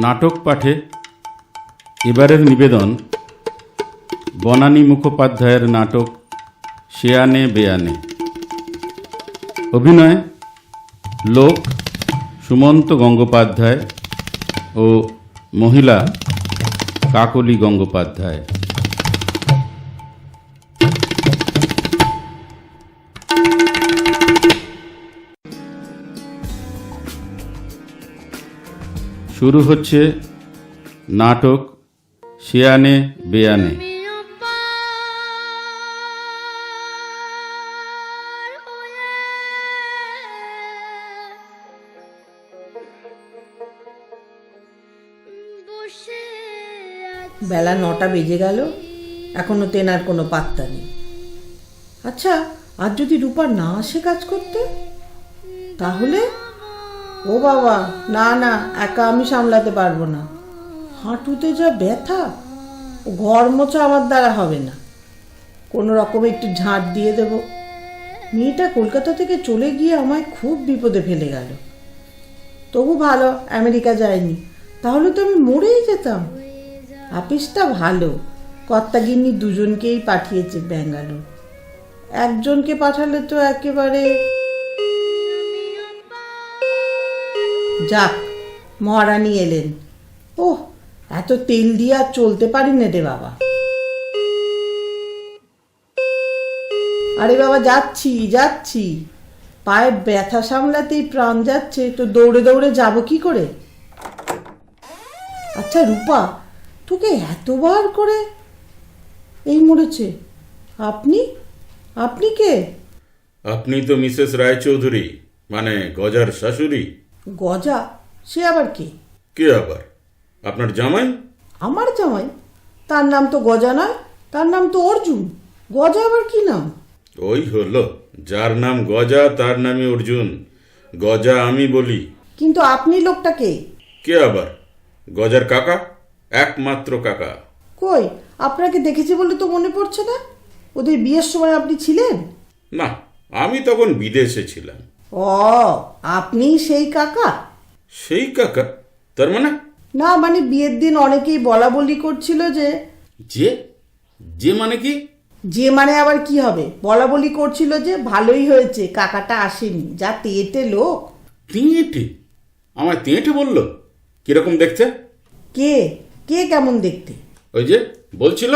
নাটক পাঠে এবারের নিবেদন বনানী মুখোপাধ্যায়ের নাটক শেয়ানে বেয়ানে। অভিনয় লোক সুমন্ত গঙ্গোপাধ্যায় ও মহিলা কাকলি গঙ্গোপাধ্যায়। শুরু হচ্ছে নাটক শিয়ানে বেয়ানে। বেলা নটা বেজে গেল। এখনও তেনার কোনো পাত্তা নেই। আচ্ছা আর যদি রূপা না আসে কাজ করতে, তাহলে? ও বাবা, না না, একা আমি সামলাতে পারব না। হাঁটুতে যা ব্যথা, ঘর মোছা আমার দ্বারা হবে না। কোনো রকমে একটু ঝাঁট দিয়ে দেব। মেয়েটা কলকাতা থেকে চলে গিয়ে আমায় খুব বিপদে ফেলে গেল। তবু ভালো, আমেরিকা যায়নি। তাহলে তো আমি মরেই যেতাম। আপিসটা ভালো। কর্তাগিন্নি দুজনকেই পাঠিয়েছে ব্যাঙ্গালোর। একজনকে পাঠালে তো একেবারে যাক, মহারানী এলেন। ওহ, এত তেল দিয়ে আর চলতে পারি না রে বাবা। আরে বাবা, যাচ্ছি যাচ্ছি। পায়ে ব্যথা সামলাতেই প্রাণ যাচ্ছে, তো দৌড়ে দৌড়ে যাব কি করে? আচ্ছা রূপা, তোকে এতবার করে এই মরেছে। আপনি? আপনি কে? আপনি তো মিসেস রায়চৌধুরী মানে গজার শাশুড়ি। গজা সে আবার কে? কে আবার? আপনার জামাই? আমার জামাই? তার নাম তো গজা নয় তার নাম তো অর্জুন। গজা আবার কি নাম? ওই হলো যার নাম গজা তার নামই অর্জুন। গজা আমি বলি। কিন্তু আপনি লোকটা কে? কে আবার? গজার কাকা? একমাত্র কাকা। কই আপনাকে দেখেছি বলে তো মনে পড়ছে না? ওদের বিয়ের সময় আপনি ছিলেন? না আমি তখন বিদেশে ছিলাম। ও আপনি সেই কাকা? সেই কাকা? তার মানে? না মানে বিয়ের দিন অনেকেই বলা বলি করছিল যে যে? যে মানে কি? যে মানে আবার কি হবে? বলা বলি করছিল যে ভালোই হয়েছে কাকাটা আসেনি। যা তেটে লোক। তিঁটে? আমায় তিঁটে বলল? কীরকম দেখতে? কে? কে কেমন দেখতে? ওই যে বলছিল?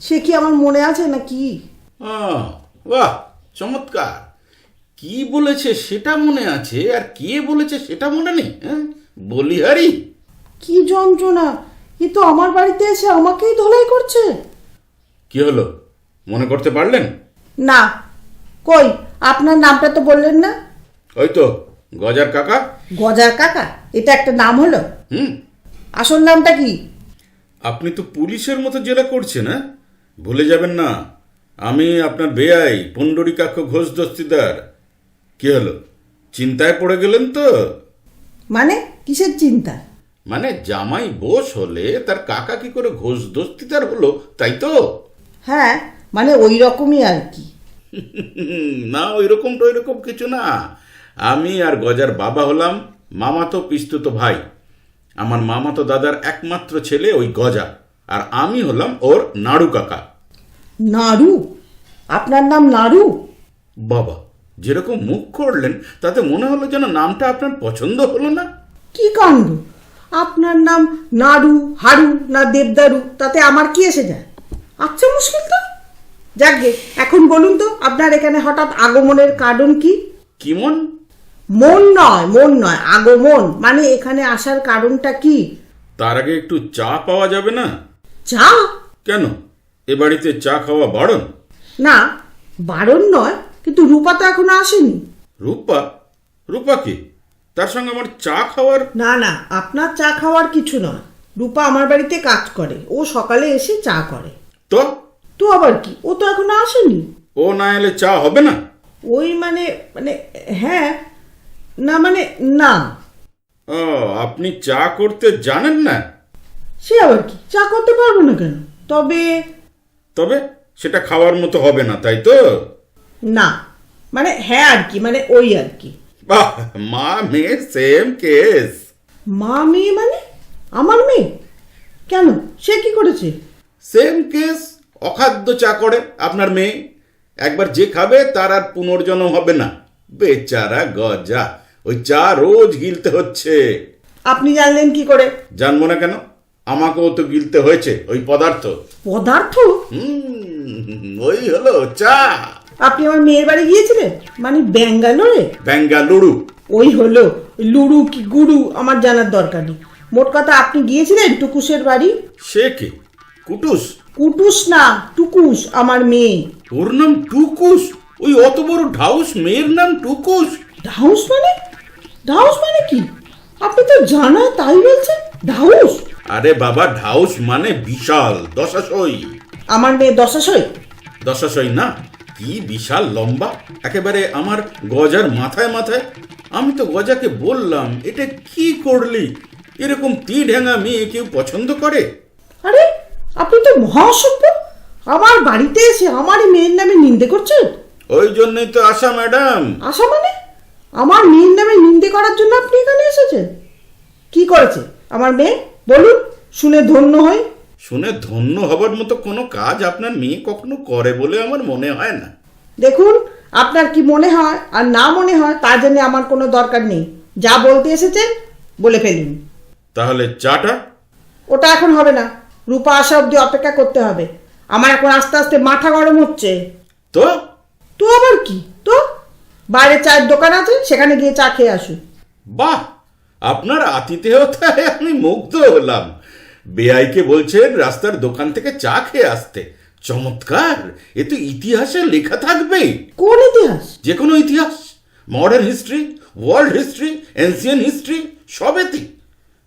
সে কি আমার মনে আছে না কি আহ, বাহ চমৎকার। কি বলেছে সেটা মনে আছে আর কে বলেছে সেটা মনে নেই হ্যাঁ? বলি হারি কি যন্ত্রণা? এ তো আমার বাড়িতে এসে আমাকেই ধলাই করছে। কি হলো? মনে করতে পারলেন? না। কই? আপনার নামটা তো বললেন না? ওই তো গজার কাকা। গজার কাকা? এটা একটা নাম হলো? হুম। আসল নামটা কি? আপনি তো পুলিশের মতো জেরা করছেন হ্যাঁ? ভুলে যাবেন না। আমি আপনার বেআই পণ্ডরিকাক্ষ ঘোষ দস্তিদার কি হলো? চিন্তায় পড়ে গেলেন তো? মানে? কিসের চিন্তা? মানে জামাই বোস হলে তার কাকা কি করে ঘোষ দস্তিদার হলো তাই তো? হ্যাঁ মানে ওই রকমই আর কি। না ওই রকম তো ওইরকম কিছু না। আমি আর গজার বাবা হলাম মামা মামাতো পিস্তুতো ভাই। আমার মামাতো দাদার একমাত্র ছেলে ওই গজা। আর আমি হলাম ওর নাড়ু কাকা। নাড়ু? আপনার নাম নাড়ু? বাবা যেরকম মুখ করলেন তাতে মনে হলো যেন নামটা আপনার পছন্দ হলো না। কি কাণ্ড? আপনার নাম নাড়ু হাড়ু না দেবদারু তাতে আমার কি এসে যায়? আচ্ছা মুশকিল তো। যাকগে এখন বলুন তো আপনার এখানে হঠাৎ আগমনের কারণ কি? কিমন মন নয় মন নয় আগমন। মানে এখানে আসার কারণটা কি? তার আগে একটু চা পাওয়া যাবে না? চা? কেন? এ বাড়িতে চা খাওয়া বারণ? না বারণ নয় কিন্তু রূপা তো এখনও আসেনি। রূপা? রূপা কি? তার সঙ্গে আমার চা খাওয়ার? না না আপনার চা খাওয়ার কিছু নয়। রূপা আমার বাড়িতে কাজ করে ও সকালে এসে চা করে। তো? তো আবার কি? ও তো এখনও আসেনি। ও না এলে চা হবে না? ওই মানে মানে হ্যাঁ না মানে না। ও আপনি চা করতে জানেন না? সে আবার কি? চা করতে পারব না কেন? তবে তবে সেটা খাওয়ার মতো হবে না তাই তো? না। মানে হ্যাঁ আর কি মানে ওই আর কি। বাহ মা মেয়ে সেম কেস মা মেয়ে মানে? আমার মেয়ে? কেন? সে কি করেছে? সেম কেস অখাদ্য চা করে আপনার মেয়ে। একবার যে খাবে তার আর পুনর্জন্ম হবে না। বেচারা গজা। ওই চা রোজ গিলতে হচ্ছে। আপনি জানলেন কি করে? জানব না কেন? আমাকেও তো গিলতে হয়েছে ওই পদার্থ। পদার্থ? হুম ওই হলো চা। আপনি আমার মেয়ের বাড়ি গিয়েছিলেন? মানে ব্যাঙ্গালোরে? বেঙ্গালুরু ওই হলো লুরু কি গুরু আমার জানার দরকার নেই। মোট কথা আপনি গিয়েছিলেন টুকুসের বাড়ি? সে কে? কুটুস? কুটুস না টুকুস আমার মেয়ে। ওর নাম টুকুস? ওই অত বড় ঢাউস মেয়ের নাম টুকুস। ঢাউস মানে? ঢাউস মানে কি? আপনি তো জানা তাই বলছেন? ঢাউস? আরে বাবা ঢাউস মানে বিশাল দশাশই আমার মেয়ে দশাশয়? দশাশই না? কি বিশাল লম্বা? একেবারে আমার গজার মাথায় মাথায়। আমি তো গজাকে বললাম এটা কি করলি? এরকম তি ঢেঙা মেয়ে কেউ পছন্দ করে? আরে আপনি তো মহাসভ্য। আমার বাড়িতে এসে আমারই মেয়ের নামে নিন্দে করছেন? ওই জন্যই তো আশা ম্যাডাম। আশা মানে? আমার মেয়ের নামে নিন্দে করার জন্য আপনি এখানে এসেছেন? কি করেছে? আমার মেয়ে? বলুন শুনে ধন্য হই। শুনে ধন্য হবার মতো কোনো কাজ আপনার মেয়ে কখনো করে বলে আমার মনে হয় না। দেখুন আপনার কি মনে হয় আর না মনে হয় তার জন্য আমার কোনো দরকার নেই। যা বলতে এসেছেন বলে ফেলুন। তাহলে চাটা? ওটা এখন হবে না। রূপা আসা অবধি অপেক্ষা করতে হবে। আমার এখন আস্তে আস্তে মাথা গরম হচ্ছে। তো? তো আবার কি? তো? বাইরে চায়ের দোকান আছে সেখানে গিয়ে চা খেয়ে আসুন। বাহ! আপনার আতিথেয়তায় আমি মুগ্ধ হলাম। বেআইকে বলছেন রাস্তার দোকান থেকে চা খেয়ে আসতে। চমৎকার! এ তো ইতিহাসে লেখা থাকবে কোন ইতিহাস? যে কোনো ইতিহাস। Modern history world history ancient history সবেতে।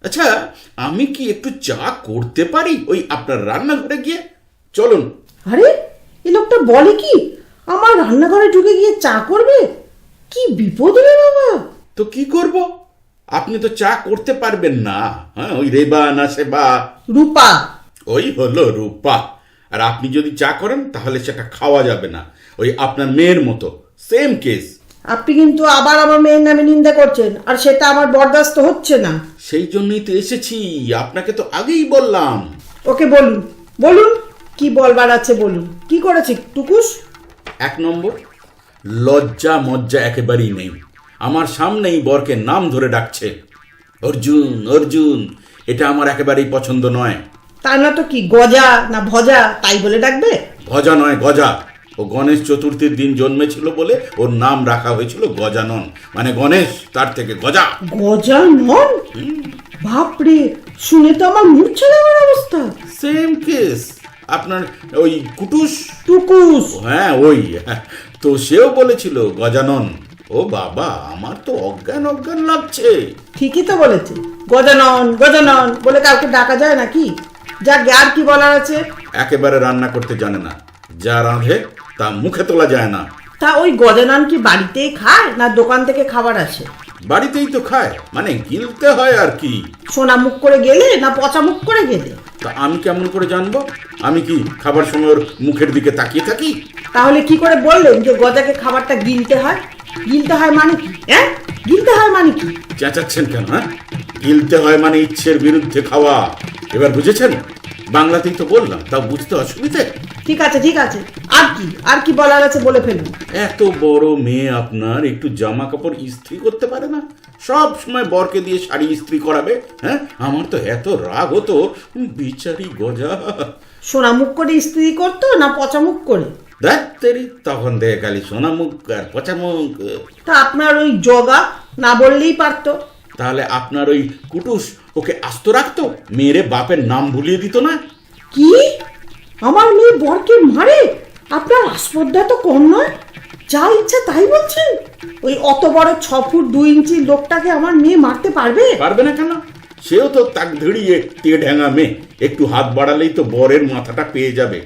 আচ্ছা আমি কি একটু চা করতে পারি ওই আপনার রান্নাঘরে গিয়ে? চলুন। আরে এ লোকটা বলে কি? আমার রান্নাঘরে ঢুকে গিয়ে চা করবে? কি বিপদ রে বাবা! তো কি করব? আপনি তো চা করতে পারবেন না। হ্যাঁ ওই রেবা না সেবা। রূপা। ওই হলো রূপা। আর আপনি যদি চা করেন তাহলে সেটা খাওয়া যাবে না। ওই আপনার মেয়ের মতো। Same case. আপনি কিন্তু আবার আমার মেয়ের নামে নিন্দা করছেন আর সেটা আমার বরদাস্ত হচ্ছে না। সেই জন্যই তো এসেছি। আপনাকে তো আগেই বললাম। ওকে বলুন। বলুন কি বলবার আছে বলুন। কি করেছে টুকুস? এক নম্বর লজ্জা মজ্জা একেবারেই নেই। আমার সামনেই বরকে নাম ধরে ডাকছে। অর্জুন অর্জুন এটা আমার একেবারেই পছন্দ নয়। তা না তো কি গজা না ভজা? তাই বলে ডাকবে? গজা নয় গজা। ও গণেশ চতুর্থীর দিন জন্মেছিল বলে ওর নাম রাখা হয়েছিল গজানন মানে গণেশ তার থেকে গজা। গজানন বাপরে শুনে তো আমার মূর্ছা যাওয়ার অবস্থা। সেম কেস আপনার ওই কুটুস? টুকুস। হ্যাঁ ওই। তো সেও বলেছিল গজানন ও বাবা আমার তো অজ্ঞান অজ্ঞান লাগছে। ঠিকই তো বলেছে। গজানন গজানন বলে কাউকে ডাকা যায় নাকি? যাক আর কি বলার আছে? একেবারে রান্না করতে জানে না। যা রাঁধে তা মুখে তোলা যায় না। তা ওই গজানন কি বাড়িতেই খায় না দোকান থেকে খাবার আসে? বাড়িতেই তো খায় মানে গিলতে হয় আর কি। সোনা মুখ করে গেলে না পচা মুখ করে গেলে? তা আমি কেমন করে জানব? আমি কি খাবার সময় ওর মুখের দিকে তাকিয়ে থাকি? তাহলে কি করে বললেন যে গজাকে খাবারটা গিলতে হয়? গিলতে হয় মানে কি? হ্যাঁ? গিলতে হয় মানে কি? চেঁচাচ্ছেন কেন হ্যাঁ? গিলতে হয় মানে ইচ্ছের বিরুদ্ধে খাওয়া। এবার বুঝেছেন? বাংলাতেই তো বললাম তাও বুঝতে অসুবিধে? ঠিক আছে ঠিক আছে। আর কি? আর কি বলার আছে বলে ফেলুন। এত বড় মেয়ে আপনার একটু জামা কাপড় ইস্ত্রি করতে পারে না? সব সময় বরকে দিয়ে শাড়ি ইস্ত্রি করাবে হ্যাঁ? আমার তো এত রাগ হতো বিচারি গজা। সোনা মুখ করে ইস্ত্রি করতো না পচা মুখ করে? দেখ তেরি তখন দেখে খালি সোনা মুখ আর পচা মুখ। তা আপনার ওই জগা না বললেই পারতো। তাহলে আপনার ওই কুটুস ওকে আস্ত রাখতো? মেয়েরে বাপের নাম ভুলিয়ে দিত না? কি? আমার মেয়ে বরকে মারে? আপনার আস্পর্ধা তো কম নয়। যা ইচ্ছা তাই বলছেন। ওই অত বড় ছ ফুট দুই ইঞ্চি লোকটাকে আমার মেয়ে মারতে পারবে? পারবে না কেন? সেও তো তাক ধরিয়ে তে ঢ্যাঙা মেয়ে। একটু হাত বাড়ালেই তো বরের মাথাটা পেয়ে যাবে।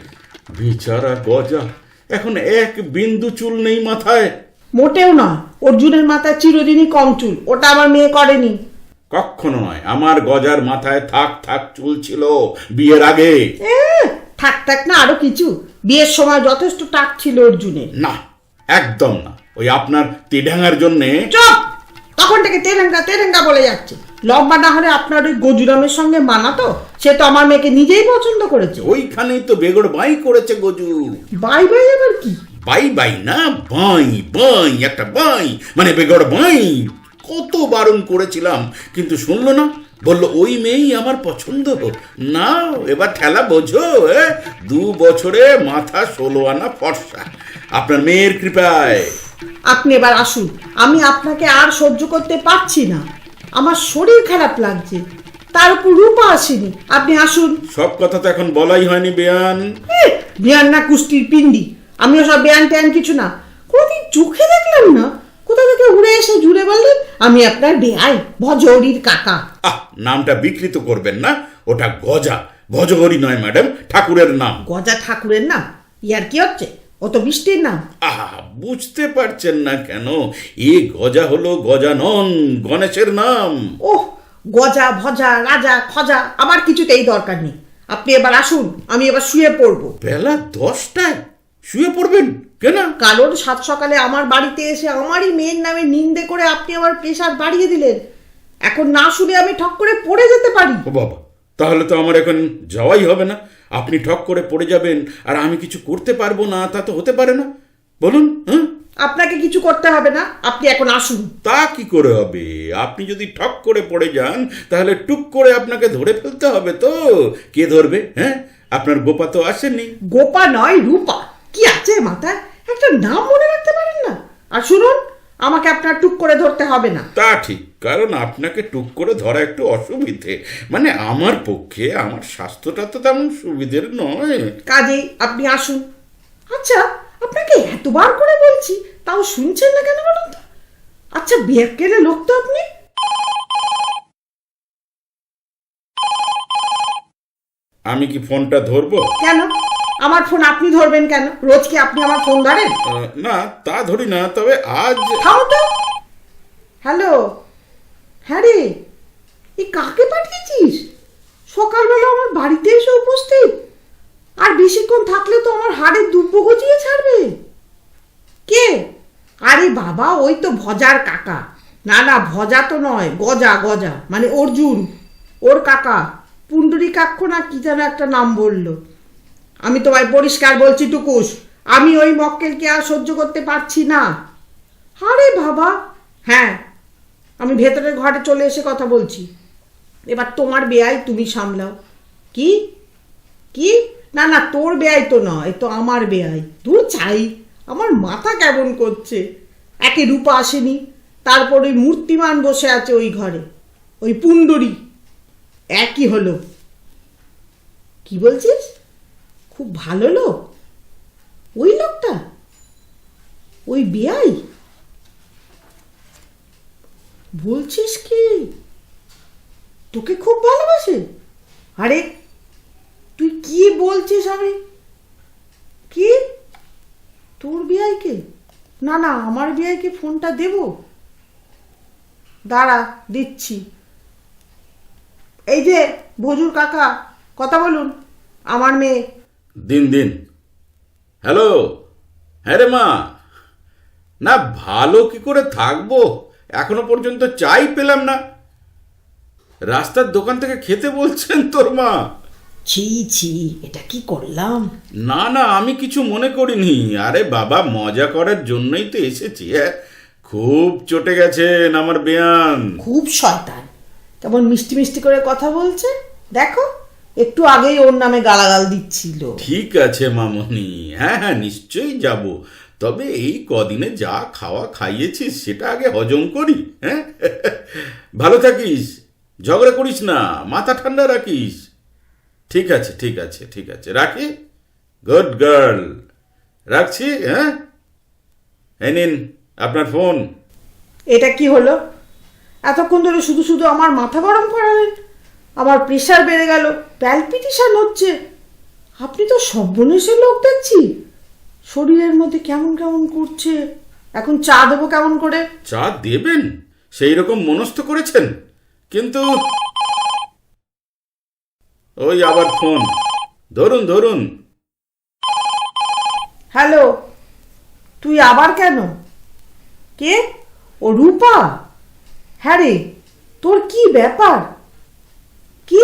বেচারা গজা। এখন এক বিন্দু চুল নেই মাথায়। মোটেও না। অর্জুনের মাথায় চিরদিনই কম চুল। ওটা আমার মেয়ে করেনি। কখনো নয় আমার গজার মাথায় থাক থাক চুল ছিল বিয়ের আগে। থাক থাক না আরও কিছু। বিয়ের সময় যথেষ্ট টাক ছিল অর্জুনের। না একদম না। ওই আপনার তেঢাঙার জন্যে চুপ! তখন থেকে তেরেঙ্গা তেরেঙ্গা বলে যাচ্ছে। লম্বা না হলে আপনার ওই গজুরামের সঙ্গে মানাতো সে তো আমার মেয়েকে নিজেই পছন্দ করেছে। ওইখানেই তো বেগড় বাই করেছে গজু। বাই বাই আবার কি? বাই বাই না বাই বাই একটা বাই। মানে বেগড় বাই। কত বারণ করেছিলাম কিন্তু শুনলো না? বলল ওই মেয়েই আমার পছন্দ না এবার ঠেলা বোঝো? দু বছরে মাথা ষোলো আনা ফর্সা। আপনার মেয়ের কৃপায়। আপনি এবার আসুন। আমি আপনাকে আর সহ্য করতে পারছি না। আমার শরীর খারাপ লাগছে। তার উপর রূপা আসেনি। আপনি আসুন। সব কথা তো এখন বলাই হয়নি বেয়ান। বিয়ান না কুষ্টির পিন্ডি। আমিও সব বেয়ান ট্যান কিছু না। কোনোদিন চোখে দেখলাম না? কোথা থেকে উড়ে এসে জুড়ে বললেন আমি আপনার বেয়াই ভজৌরির কাকা। আহ নামটা বিকৃত করবেন না। ওটা গজা। ভজগরি নয় ম্যাডাম ঠাকুরের নাম। গজা ঠাকুরের নাম? ইয়ার কি হচ্ছে? ও তো বৃষ্টির নাম। আহা বুঝতে পারছেন না কেন? এ গজা হলো গজানন গণেশের নাম। ওহ গজা ভজা রাজা খজা আমার কিছুতেই দরকার নেই। আপনি এবার আসুন আমি এবার শুয়ে পড়ব। বেলা দশটায়? শুয়ে পড়বেন? কেন? কারণ সাত সকালে আমার বাড়িতে এসে আমারই মেয়ের নামে নিন্দে করে আপনি আমার প্রেশার বাড়িয়ে দিলেন। এখন না শুনে আমি ঠক করে পড়ে যেতে পারি। বাবা তাহলে তো আমার এখন যাওয়াই হবে না। আপনি ঠক করে পড়ে যাবেন আর আমি কিছু করতে পারব না তা তো হতে পারে না। বলুন হ্যাঁ? আপনাকে কিছু করতে হবে না আপনি এখন আসুন। তা কি করে হবে? আপনি যদি ঠক করে পড়ে যান তাহলে টুক করে আপনাকে ধরে ফেলতে হবে তো। কে ধরবে হ্যাঁ? আপনার গোপা তো আসেনি গোপা নয় রূপা। কি আছে মাথায়? একটা নাম মনে রাখতে পারেন না। আর শুনুন আমাকে আপনার টুক করে ধরতে হবে না। তা ঠিক কারণ আপনাকে টুক করে ধরা একটু অসুবিধে। মানে আমার পক্ষে আমার স্বাস্থ্যটা তো তেমন সুবিধের নয়। কাজেই আপনি আসুন। আচ্ছা আপনাকে এতবার করে বলছি তাও শুনছেন না কেন বলুন তো? আচ্ছা বিয়ের কেলে লোক তো আপনি। আমি কি ফোনটা ধরবো? কেন? আমার ফোন আপনি ধরবেন কেন? রোজ কি আপনি আমার ফোন ধরেন? না তা ধরি না তবে আজ থামো তো! হ্যালো? হ্যাঁ রে এই কাকে পাঠিয়েছিস? সকালবেলা আমার বাড়িতে এসে উপস্থিত। আর বেশিক্ষণ থাকলে তো আমার হাড়ে দুব্ব গজিয়ে ছাড়বে। কে? আরে বাবা ওই তো ভজার কাকা। না না ভজা তো নয় গজা গজা। মানে অর্জুন ওর কাকা। পুণ্ডরী কাক্ষ না কি যেন একটা নাম বলল। আমি তোমায় পরিষ্কার বলছি, টুকুস, আমি ওই মক্কেলকে আর সহ্য করতে পারছি না। আরে বাবা! হ্যাঁ আমি ভেতরের ঘরে চলে এসে কথা বলছি। এবার তোমার বেয়াই তুমি সামলাও। কি? কি? না না, তোর বেয়াই তো নয়, তো আমার বেয়াই। দূর চাই আমার মাথা কেমন করছে? একে রূপা আসেনি, তারপর ওই মূর্তিমান বসে আছে ওই ঘরে, ওই পুণ্ডরী। একই হলো। কি বলছিস? খুব ভালো লোক। ওই লোকটা? ওই বিয়াই বলছিস কি? তোকে খুব ভালোবাসে? আরে, তুই কি বলছিস আমি কি? তোর বিয়াইকে না না, আমার বিয়াইকে ফোনটা দেব। দাঁড়া, দিচ্ছি। এই যে ভজুর কাকা কথা বলুন আমার মেয়ে। দিন দিন। হ্যালো? হ্যাঁ রে মা। না ভালো কি করে থাকব? এখনও পর্যন্ত চাই পেলাম না। রাস্তার দোকান থেকে খেতে বলছেন তোর মা। ছি ছি এটা কি করলাম? না না আমি কিছু মনে করিনি। আরে বাবা মজা করার জন্যই তো এসেছি হ্যাঁ? খুব চটে গেছেন আমার বেয়ান। খুব শয়তান। কেমন মিষ্টি মিষ্টি করে কথা বলছে? দেখো একটু আগেই ওর নামে গালাগাল দিচ্ছিল। ঠিক আছে মামনি। হ্যাঁ হ্যাঁ নিশ্চয়ই যাব। তবে এই কদিনে যা খাওয়া খাইয়েছিস সেটা আগে হজম করি হ্যাঁ? ভালো থাকিস। ঝগড়া করিস না মাথা ঠান্ডা রাখিস। ঠিক আছে ঠিক আছে ঠিক আছে। রাখি? Good girl. রাখছি হ্যাঁ? নিন আপনার ফোন। এটা কি হলো? এতক্ষণ ধরে শুধু শুধু আমার মাথা গরম করালেন আমার প্রেশার বেড়ে গেল প্যালপিটিশন হচ্ছে। আপনি তো সর্বনেশের লোক দেখছি। শরীরের মধ্যে কেমন কেমন করছে? এখন চা দেবো কেমন করে? চা দেবেন? সেই রকম মনস্থ করেছেন। কিন্তু ওই আবার ফোন। ধরুন ধরুন। হ্যালো তুই আবার কেন? কে? ও রূপা? হ্যাঁ রে, তোর কি ব্যাপার? কি?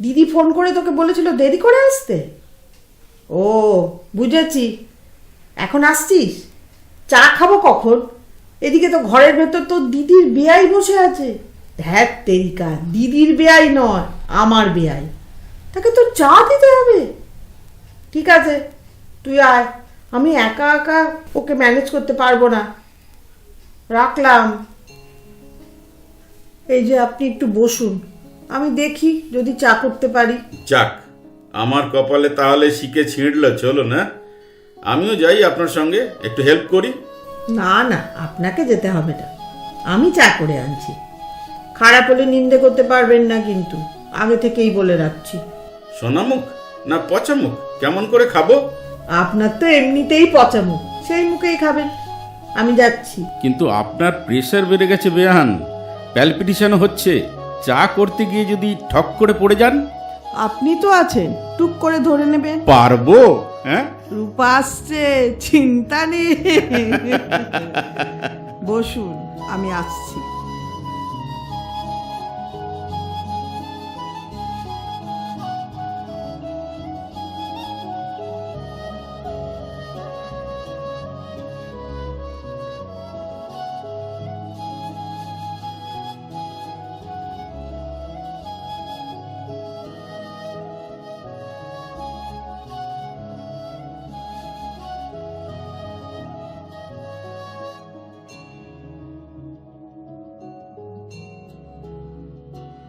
দিদি ফোন করে তোকে বলেছিল দেরি করে আসতে? ও, বুঝেছি। এখন আসছিস? চা খাব কখন? এদিকে তো ঘরের ভেতর তো দিদির বেয়াই বসে আছে। ধ্যাত তেরিকা, দিদির বেয়াই নয়, আমার বেয়াই। তাকে তো চা দিতে হবে। ঠিক আছে, তুই আয়। আমি একা একা ওকে ম্যানেজ করতে পারব না। রাখলাম। এই যে আপনি একটু বসুন। আমি দেখি যদি চা করতে পারি। যাক আমার কপালে তাহলে শিখে ছিঁড়ল চলো না আমিও যাই আপনার সঙ্গে একটু হেল্প করি। না না আপনাকে যেতে হবে না। আমি চা করে আনছি। খারাপ হলে নিন্দে করতে পারবেন না কিন্তু। আগে থেকেই বলে রাখছি। সোনামুখ? না পচামুখ? কেমন করে খাব? আপনার তো এমনিতেই পচামুখ। সেই মুখেই খাবেন। আমি যাচ্ছি। কিন্তু আপনার প্রেশার বেড়ে গেছে বেয়ান প্যালপিটিশন হচ্ছে চা করতে গিয়ে যদি ঠক করে পড়ে যান। আপনি তো আছেন টুক করে ধরে নেবে। পারব হ্যাঁ? রূপা আসছে চিন্তা নেই। বসুন আমি আসছি।